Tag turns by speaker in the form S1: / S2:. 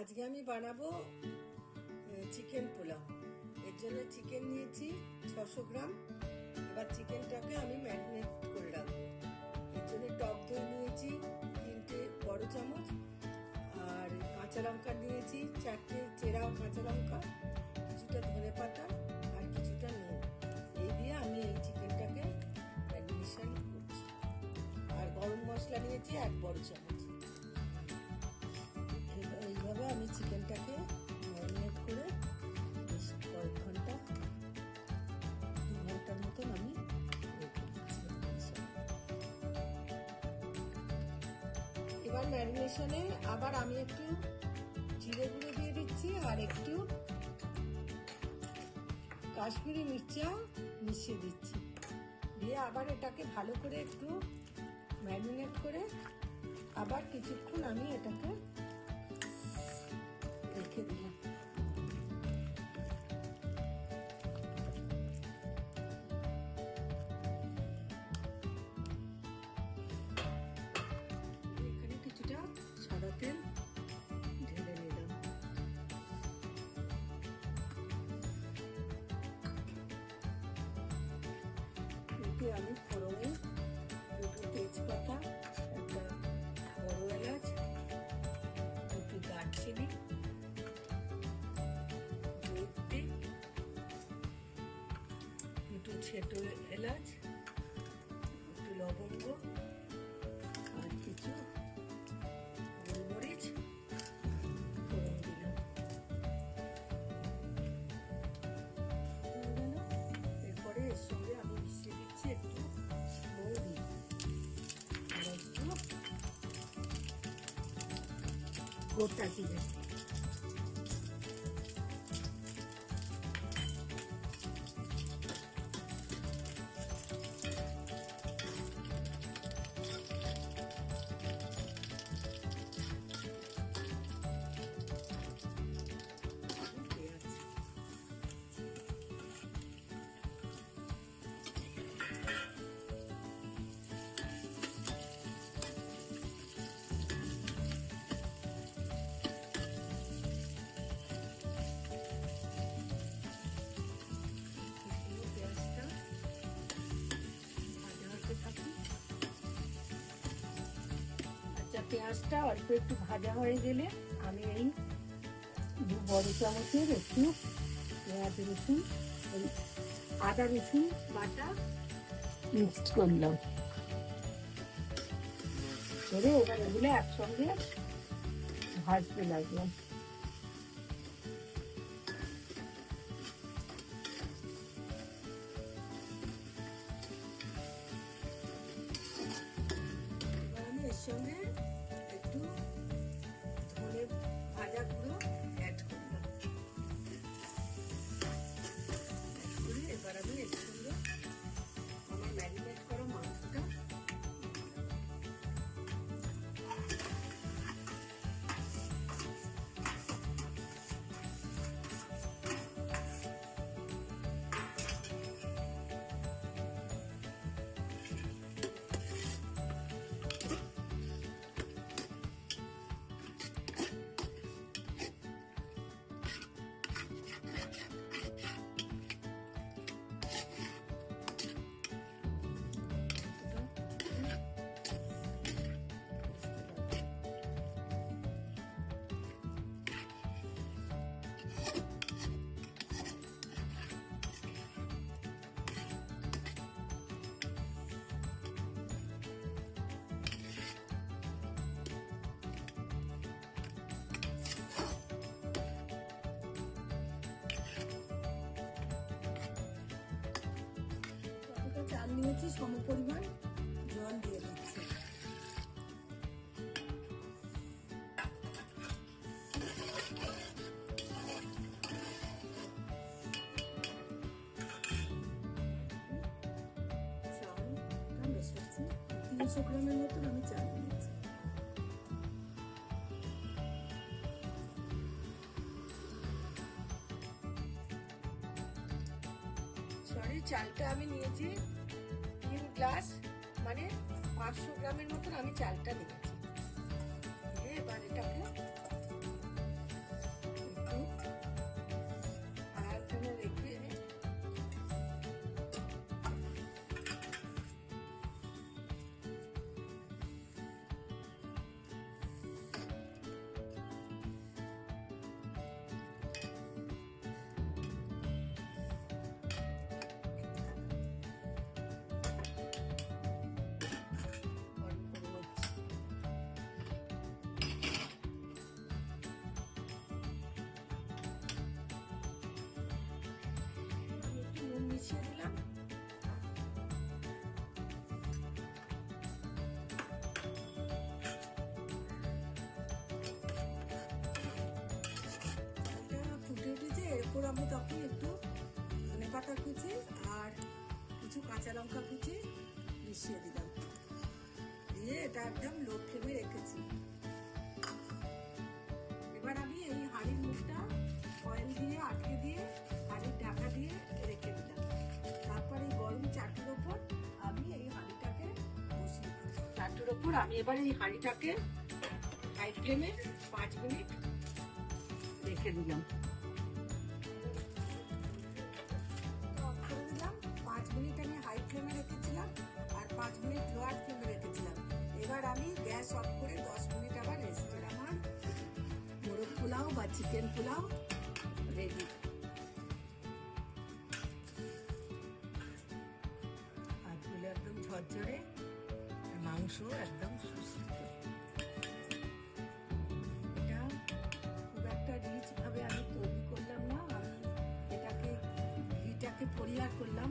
S1: আজকে আমি বানাবো চিকেন পোলাও। এর জন্য চিকেন নিয়েছি ছশো গ্রাম। এবার চিকেনটাকে আমি ম্যারিনেট করে রাখব। এর জন্য টক দই নিয়েছি তিনটে বড় চামচ, আর কাঁচা লঙ্কা নিয়েছি চারটে চেরা কাঁচা লঙ্কা, কিছুটা ধনে পাতা আর কিছুটা নুন। এই দিয়ে আমি এই চিকেনটাকে ম্যারিনেশন করছি। আর গরম মশলা নিয়েছি এক বড় চামচ। এবার ম্যারিনেশনে আবার আমি একটু জিরে গুঁড়ো দিয়ে দিচ্ছি আর একটু কাশ্মীরি মির্চা মিশিয়ে দিচ্ছি। দিয়ে আবার এটাকে ভালো করে একটু ম্যারিনেট করে আবার কিছুক্ষণ আমি এটাকে রেখে দিলাম। আমি ফোড়নে দুটো তেজপাতা, একটা বড় এলাচ, দুটো দারচিনি জৈত্রী দুটো ছেটো এলাচ একটু লবঙ্গ গোটা জিরে পেঁয়াজটা অল্প একটু ভাজা হয়ে গেলে আমি এই দু বড় চামচের একটু পেঁয়াজ, রসুন আদা, রসুন বাটা মিক্সড করলাম। করে এবার এগুলো একসঙ্গে ভাজতে লাগলাম। নিয়েছি সম পরিমাণ জল দিয়ে দিচ্ছি। তিনশো গ্রামের মতন আমি চাল নিয়েছি। সরি, চালটা আমি নিয়েছি গ্লাস মানে পাঁচশো গ্রামের মতন আমি চালটা নিয়েছি এবার এটাকে দেবো তখন একটু ধনে পাতা কুচি আর কিছু কাঁচা লঙ্কা কুচি মিশিয়ে দিলাম। দিয়ে এটা একদম লো ফ্লেমে রেখেছি। এবার আমি এই হাঁড়ির মুখটা অয়েল দিয়ে, আটকে দিয়ে, হাঁড়ির ঢাকা দিয়ে রেখে দিলাম। তারপর এই গরম চাটুর ওপর আমি এই হাঁড়িটাকে বসিয়ে চাটুর ওপর আমি এবার এই হাঁড়িটাকে হাই ফ্লেমে পাঁচ মিনিট রেখে দিলাম। আমি গ্যাস অফ করে দশ মিনিট আবার রেস্টের আমার মোরগ পোলাও বা চিকেন পোলাও রেডি হাতগুলো একদম ঝরঝরে মাংস একদম এটা খুব একটা রিচ ভাবে আমি তৈরি করলাম না আমি এটাকে ঘিটাকে পরিহার করলাম।